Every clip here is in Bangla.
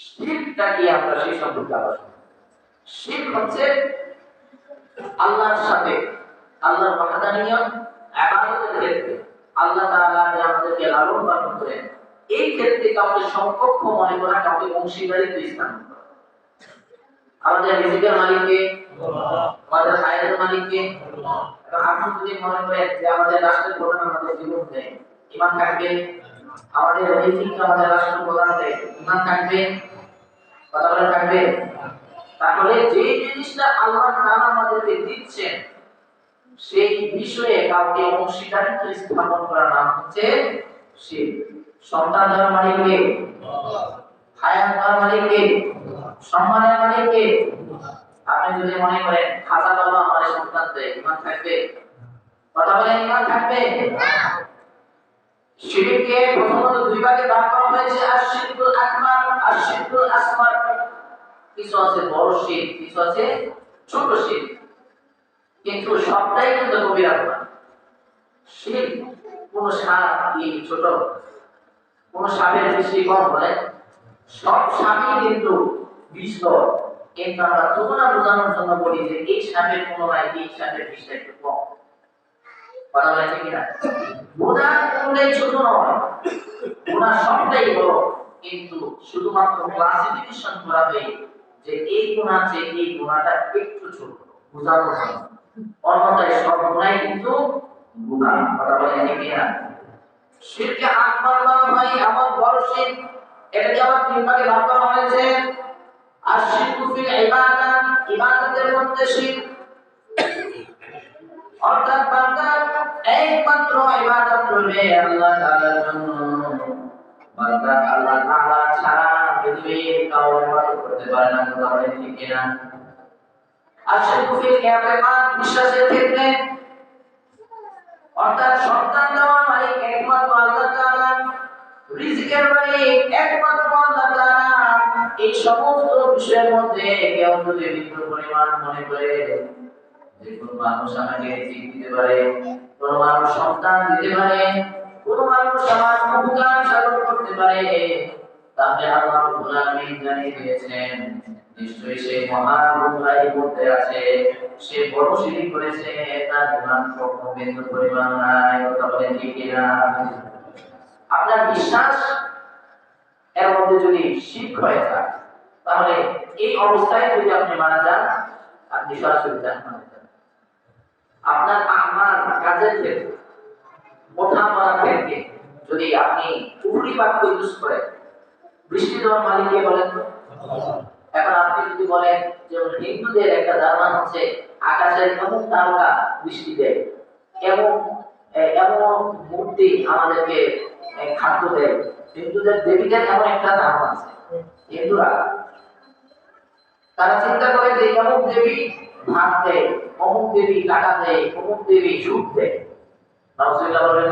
শিরকটা কি আমরা সেই সম্পর্কে আলোচনা শিরক হচ্ছে আল্লাহর সাথে আল্লাহর ওয়াহদানিয়ত ইবাদতের ক্ষেত্রে আল্লাহ তাআলা যে আমাদেরকে লালন পালন করেন, এই ক্ষেত্রে কাউকে সমকক্ষ মনে করা, কাউকে অংশীদারিত্ব স্থান আমাদের রিজিকের মালিককে, আমাদের হায়াতের মালিককে আপনি যদি মনে করেন যে আমাদের রাষ্ট্রের প্রধান আমাদের জীবন দেয় ইমান থাকবে আমাদের রিজিককে আমাদের রাষ্ট্র প্রধান দেয় ইমান থাকবে, কথা থাকবে, তাহলে যে জিনিসটা আল্লাহ তাআলা আমাদেরকে দিচ্ছেন, সেই বিষয়ে কাউকে অংশীদারিত্ব স্থাপন করার নাম হচ্ছে শিরক। সন্তান দেওয়ার মালিককে হায়াত দেওয়ার মালিককে সম্মানের মালিককে আপনি যদি মনে করেন খাজা বাবা আমার সন্তান দেয়, ইমান থাকবে? কথা বলে ইমান থাকবে? শিরকে প্রথমত দুই ভাগে ভাগ করা হয়েছে আকবার আসমার। কিছু আছে বড় কিছু আছে ছোট কিন্তু সবটাই কিন্তু কোন সাপ কি ছোট, কোন সাপের দৃষ্টি কম বলে সব সাপই কিন্তু বিষ কিন্তু আমরা তুলনা বোঝানোর জন্য বলি যে এই সাপের তুলনায় এই সাপের বিষটা একটু কম। কথা বলে ঠিক না গুণা কোনটাই ছোট নয়। গুণা সবটাই বড়। কিন্তু শুধুমাত্র ক্লাসিফিকেশন করা হয় যে এই গুণা যে এই গুণাটা একটু ছোট। বোঝানোর জন্য অন্যথায় সব গুণাই কিন্তু গুণা। কথা বলে ঠিক না? শিরকে আকবার বলা হয় আমার বড় শিরক এটাকে আবার তিন ভাগে ভাগ করা হয়েছে। আর শিরকু ফিল ইবাদাত ইবাদতের মধ্যে শিরক অর্থাৎ বান্দা একমাত্র ইবাদত করবে আল্লাহ তাআলার জন্য। বান্দা আল্লাহ তাআলা ছাড়া পৃথিবীর কারও ইবাদত করতে পারে না, কথা বলে ঠিক না আর শিরকু ফিল ইবাদাত বিশ্বাসের ক্ষেত্রে অর্থাৎ সন্তান দেওয়ার মালিক একমাত্র আল্লাহ তাআলা, রিজিকের মালিক একমাত্র আল্লাহ তাআলা। এই সমস্ত বিষয়ের মধ্যে কেউ যদি বিন্দু পরিমাণ মনে করে যে মানুষ আমাকে দিতে পারে, কোনো মানুষ সন্তান দিতে পারে, কোনো মানুষ আমার উপকার সাধন করতে পারে, তাহলে আল্লাহ রাব্বুল জানিয়ে দিয়েছেন, নিশ্চয়ই সে গুণাই মধ্যে আছে, সে বড় শিরিক করেছে, তার কখনো বিন্দু পরিমাণ নাই কথা বলে ঠিক কিনা? আপনার বিশ্বাস এর মধ্যে যদি শিখ হয়ে যায় তাহলে এই অবস্থায় যদি আপনি মারা যান, আপনি সরাসরি জাহান্নামে আপনার আমার কাজের ক্ষেত্রে, ওঠা মারা ক্ষেত্রে যদি আপনি উপরি বাক্য ইউজ করেন, বৃষ্টি দেওয়ার মালিককে বলেন এখন আপনি যদি বলেন যেমন হিন্দুদের একটা ধারণা হচ্ছে, আকাশের এমন তারকা বৃষ্টি দেয়, এমন এমন মূর্তি আমাদেরকে খাদ্য দেয়, হিন্দুদের দেবীদের এমন একটা ধারণা আছে, হিন্দুরা। তারা চিন্তা করে যে অমুক দেবী ভাত দেয় অমুক দেবী টাকা দেয় অমুক দেবী সুখ দেয়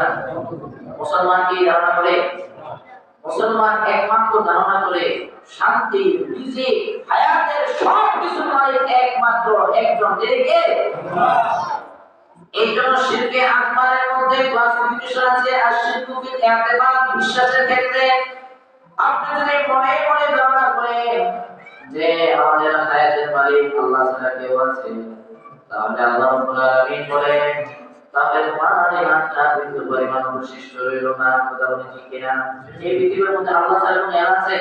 না, মুসলমান কি ধারণা করে? মুসলমান একমাত্র ধারণা করে শান্তি, রিজিক, হায়াতের সব কিছু একমাত্র একজন কে এই জন্য শিরকে আকবারের মধ্যে ক্লাসিফিকেশন আছে, আর ফিল বিশ্বাসের ক্ষেত্রে। আপনি যদি মনে মনে ধারণা করেন যে আমাদের হায়াতের মালিক আল্লাহ ছাড়া কেউ আছে, তাহলে আল্লাহ রাব্বুল আলামিন বলেন, তাহলে তোমার ইমানটা বিন্দু পরিমাণ অবশিষ্ট রইল না কথা বলে ঠিক কিনা? এই পৃথিবীর মধ্যে আল্লাহ ছাড়া কোনো এলাহ আছে?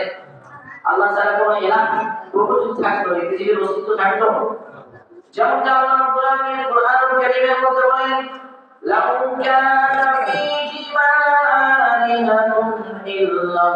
আল্লাহ ছাড়া কোনো এলাহ প্রভুজ থাকতো এই পৃথিবীর অস্তিত্ব থাকতো যেমনটা আল্লাহ রাব্বুল আলামিন কোরআনুল কারীমের মধ্যে বলেন, লাউ কানা ফীহিমা আলিহাতুন ইল্লাল্লাহ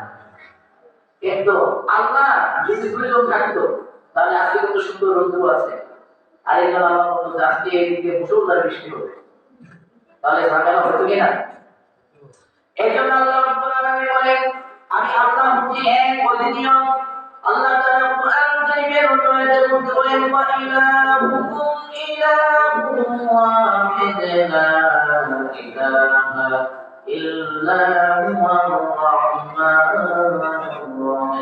কিন্তু আল্লাহ যদি দুইজন থাকতো, তাহলে আজকে কত সুন্দর রৌদ্র আছে। আরেকজন আল্লাহ বলতো আজকে এদিকে মুসলধারে বৃষ্টি হবে। তাহলে ঝামেলা হতো কিনা? এই জন্য আল্লাহ রাব্বুল আলামিন আমি আল্লাহ হচ্ছি এক অদ্বিতীয়। আল্লাহ তাআলা কোরআন কারীমের অন্য আয়াতে বলতে বলেন, ওয়া ইলাহুকুম ইলাহুন ওয়াহিদ ইলাহা ইল্লা হুয়ার রাহমানুর রহিম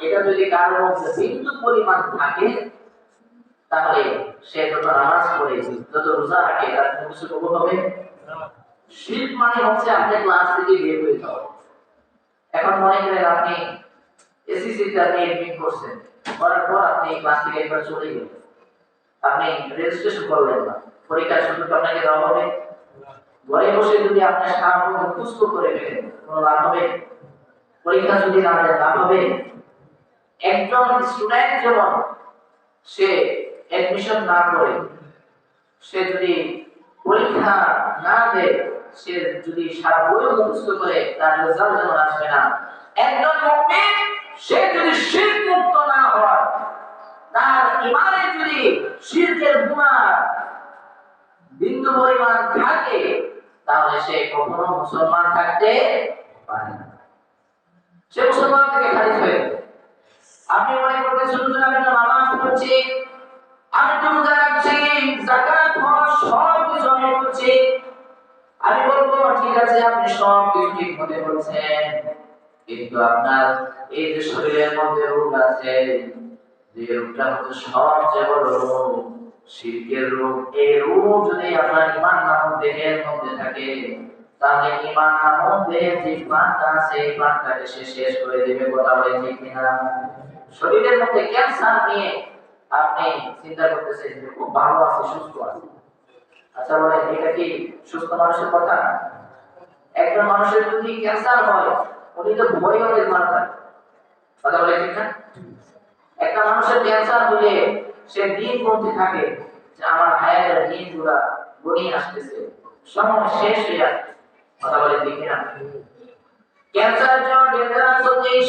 এটা যদি কারোর মধ্যে বিন্দু পরিমাণ থাকে, তাহলে সে যত নামাজ পড়ে, যত রোজা রাখে, তার কোনো কিছু কবুল হবে? শিল্প মানে হচ্ছে আপনি ক্লাস থেকে বের হয়ে যাওয়া। এখন মনে করেন আপনি এসিসি তে আপনি এডমিট করছেন, করার পর আপনি ক্লাস থেকে একবার চলে গেলেন। আপনি রেজিস্ট্রেশন করলেন না। পরীক্ষার সুযোগ আপনাকে দেওয়া হবে? ঘরে বসে যদি আপনি সারা মুখস্থ করে ফেলেন, কোনো লাভ হবে? পরীক্ষা যদি না লাভ হবে? একজন স্টুডেন্ট যেমন সে অ্যাডমিশন না করে, সে যদি পরীক্ষা না দেয়, সে যদি সারা বই মুখস্থ করে, তার রেজাল্ট যেমন আসবে না একজন মুমিন, সে যদি শিরক মুক্ত না হয়, তার ইমানে যদি শিরকের গুনাহ বিন্দু পরিমাণ থাকে, তাহলে সে কখনো মুসলমান থাকতে পারে না সে মুসলমান থেকে খারিজ হয়ে। আপনি মনে করতেছেন হুজুর আমি তো নামাজ পড়ছি, আমি তো রোজা রাখছি, যাকাত সব কিছু করছি। আমি বলব, ঠিক আছে, আপনি সব কিছু ঠিক মনে করছেন কিন্তু আপনার এই যে শরীরের মধ্যে রোগ আছে, যে রোগটা হচ্ছে সবচেয়ে বড় রোগ, শিরকের রোগ, এই রোগ যদি আপনার ইমান নামক দেহের মধ্যে থাকে তাহলে ইমান দেহের যে প্রাণটা আছে প্রাণটাকে সে শেষ করে দেবে, কথা বলে ঠিক কিনা? শরীরের মধ্যে ক্যান্সার নিয়ে আপনি চিন্তা করতেছেন যে খুব ভালো আছে, সুস্থ আছে। আচ্ছা বলে এটা কি সুস্থ মানুষের কথা? একজন মানুষের যদি ক্যান্সার হয়, উনি তো ভয় হয়ে মারা কথা বলে ঠিক না? একটা মানুষের ক্যান্সার হলে সে দিন গুনতে থাকে যে, আমার হায়াতের দিনগুলা গড়িয়ে আসতেছে। সময় শেষ হয়ে যাচ্ছে কথা বলে ঠিক না? ক্যান্সার যখন ডেঞ্জারাস হচ্ছে এই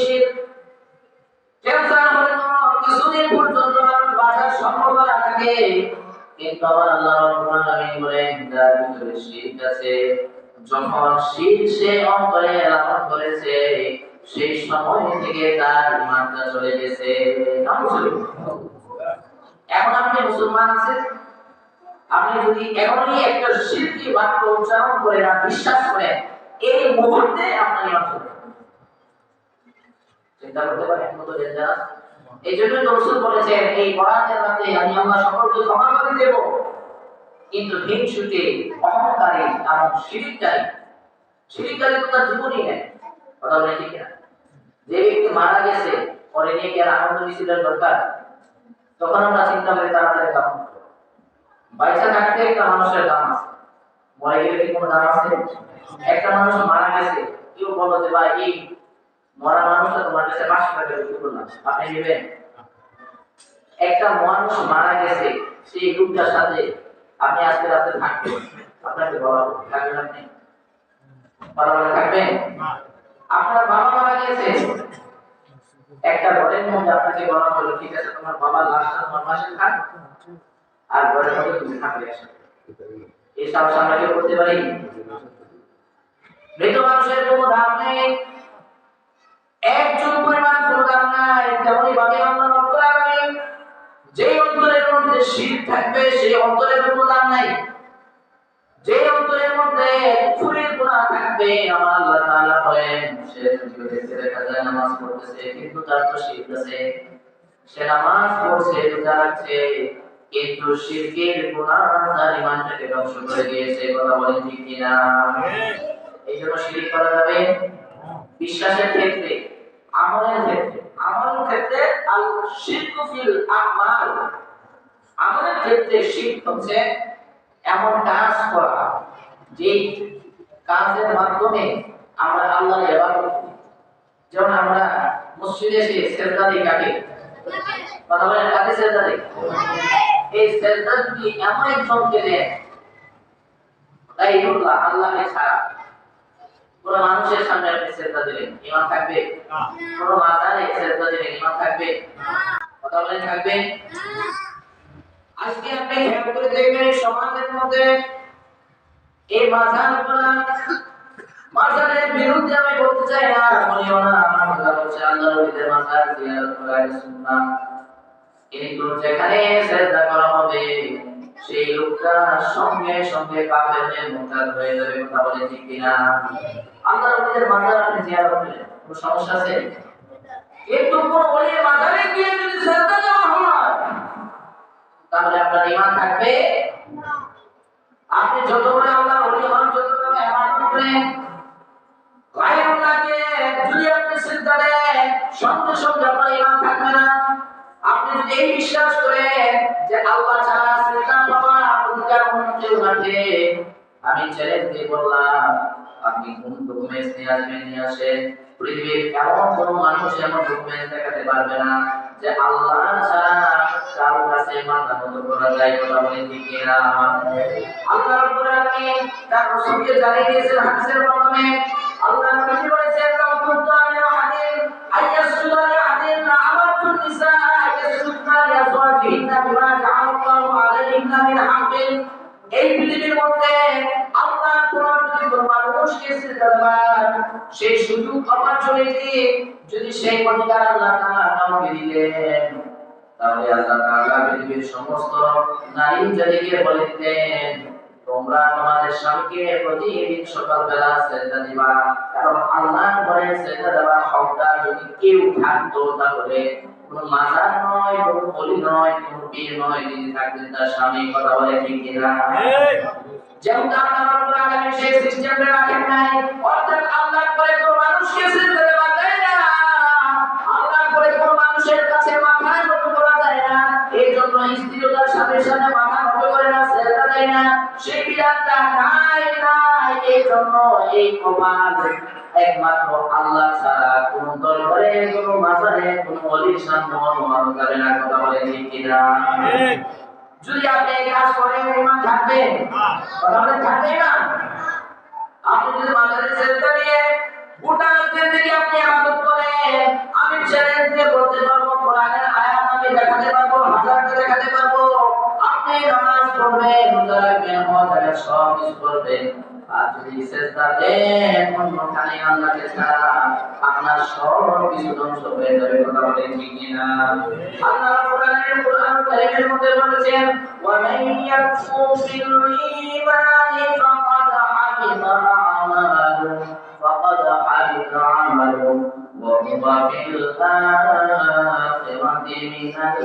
ক্যান্সার হলে তো কিছুদিন পর্যন্ত বাঁচার সম্ভাবনা থাকে। কিন্তু আমার আল্লাহ রাব্বুল আলামিন বলেন, যার ভিতরে শীত আছে, যখন শীত সে অন্তরে লালন করেছে, সেই সময় থেকে তার ইমানটা চলে গেছে। এখন আপনি মুসলমান আছেন? আপনি যদি এখনই একটা শিরকি বাক্য উচ্চারণ করেন আর বিশ্বাস করেন এই মুহূর্তে আপনার চিন্তা করতে পারেন এই জন্য রসুল বলেছেন, এই রাতে আমি সকলকে ক্ষমা করে দেব। কিন্তু অহংকারী এমন শিরিককারী শিরিককারী তো তার জীবনই নেই। কথা বলে ঠিক না? যে ব্যক্তি মারা গেছে, পরে নিয়ে কি আর আনন্দ মিছিলের দরকার? তখন আমরা চিন্তা করি তাড়াতাড়ি। বাইসা থাকতে একটা মানুষের দাম আছে। মরে গেলে কি কোনো দাম আছে? একটা মানুষ মারা গেছে কেউ বলো যে ভাই এই মরা মানুষটা তোমার কাছে পাঁচশো টাকা বিক্রি করলাম। আপনি নেবেন? একটা মানুষ মারা গেছে সেই লোকটার সাথে আপনি আজকে রাতে থাকবেন। আপনাকে বলা হবে, থাকবেন আপনি? বলে থাকবেন? আপনার বাবা মারা গেছে। একটা ঘরের মধ্যে আপনাকে বলা হলো ঠিক আছে তোমার বাবার লাশটা তোমার পাশে থাক। আর ঘরের মধ্যে তুমি একসাথে এই সাহস আমরা করতে পারি? মৃত মানুষের কোনো দাম নেই। একজন পরিমাণ কোনো দাম নাই। তেমনি ভাবে আমরা রব্বুল আলামিন যে অন্তরের মধ্যে শির থাকবে, সেই অন্তরের কোনো দাম নাই। যে অন্তরের মধ্যে কুফরের গুনাহ থাকবে, আমার আল্লাহ তাআলা বলেন, সে যদি দেখা যায়, নামাজ পড়তেছে, কিন্তু তার তো শিরক আছে। সে নামাজ পড়ছে, রোজা রাখছে। কিন্তু শিরকের গুনাহ তার ধ্বংস করে দিয়েছে কথা বলেন ঠিক কিনা? এই জন্য শিরিক করা যাবে? বিশ্বাসের ক্ষেত্রে, আমলের ক্ষেত্রে। আমলের ক্ষেত্রে আল শিরকু ফিল আমাল। আমলের ক্ষেত্রে শিরক হচ্ছে এমন কাজ করা যে কাজের মাধ্যমে আমরা আল্লাহর ইবাদত করি। যেমন আমরা মসজিদে এসে সেজদা দিই কাকে? কথা বলেন, কাকে সেজদা দেয় এই সেজদা যদি এমন একজনকে দেয় তাই আল্লাহ আল্লাহকে ছাড়া কোন মানুষের সামনে আপনি সেজদা দিলেন ইমান থাকবে? কোন মাজারে সেজদা দিলেন ইমান থাকবে? কথা বলেন থাকবে? আজকে আপনি খেয়াল করে দেখবেন সমাজের মধ্যে এই মাজারগুলা মাজারের বিরুদ্ধে আমি বলতে চাই না বলিও না। আমার কথা হচ্ছে আল্লাহর মাজার জিয়ারত করা সুন্নাহ। কিন্তু যেখানে সেজদা করা হবে, সেই লোকটা সঙ্গে সঙ্গে মুরতাদ হয়ে যাবে, কথা বলে ঠিক কিনা? ওলিদের মাজার আপনি করলেন, কোনো সমস্যা আছে? কিন্তু কোন ওলির মাজারে গিয়ে যদি সেজদা হয়, তাহলে আপনার ঈমান থাকবে? আপনি যত ওলি হন যত করে যদি আপনি সিজদা দেন, সঙ্গে সঙ্গে আপনার ঈমান থাকবে না। যদি বিশ্বাস করেন যে আল্লাহ ছাড়া সিজদা পাওয়া অধিকার অন্য কেউ রাখে আমি চ্যালেঞ্জ দিয়ে বললাম, আপনি কোন ডকুমেন্টস নিয়ে আসবেন, নিয়ে আসেন? পৃথিবীর এমন কোন মানুষ এমন ডকুমেন্টস দেখাতে পারবে না যে আল্লাহ ছাড়া কারও কাছে মাথা মতো করা যায় কথা বলে ঠিক কিনা? আল্লাহ রাব্বুল আলামিন তার রাসূলকে জানিয়ে দিয়েছেন হাদিসের মাধ্যমে, আল্লাহ এই পৃথিবীর মধ্যে আল্লাহ কোরআন যদি কোনো মানুষকে সেই সুযোগ অপরচুনিটি যদি সেই অধিকার আল্লাহ তাআলা কাউকে দিলেন তাহলে আল্লাহ তাআলা পৃথিবীর সমস্ত নারী জাতিকে তোমরা তোমাদের স্বামীকে প্রতিদিন সকালবেলা সেজদা দিবা, কারণ আল্লাহ ঘরে সেজদা দেওয়ার হকদার যদি কেউ থাকতো তাহলে কোন মাজার নয় কোন বলি নয় কোন পীর নয় যিনি থাকবেন তার স্বামী কথা বলে ঠিক কিনা? যেমন আল্লাহ রাব্বুল আলামিন সেই সিস্টেমটা রাখেন নাই। অর্থাৎ আল্লাহর পরে কোন মানুষকে সিজদা দেওয়া যায় না। আল্লাহর পরে কোন মানুষের কাছে মাথা নত করা যায় না। এই জন্য স্ত্রীতার সাথে সাথে মাথা করে না সেজদা দেয় না। সেই বিধানটা নাই নাই এই জন্য এই কমাল একমাত্র আল্লাহ ছাড়া কোন দরবারে কোন মাজারে কোন অলির সামনে অনুমান করে না কথা বলে ঠিক কিনা? যদি আপনি এই কাজ করেন ইমান থাকবে? কথা বলে থাকবে না? আপনি যদি মাজারে সেজদা নিয়ে গোটা জিন্দেগি যদি সেজদা দেন অন্যখানে আল্লাহকে ছাড়া আপনার সব কিছু ধ্বংস হয়ে যাবে কথা বলে ঠিক কিনা? আল্লাহ কোরআনের কোরআন কারীমের মধ্যে বলেছেন ওয়া মান ইয়াকফুর বিল ঈমানি ফাকাদ হাবিতা আমালু ফাকাদ হাবিতা আমালু ওয়া হুয়া ফিল আখিরাতি মিনাল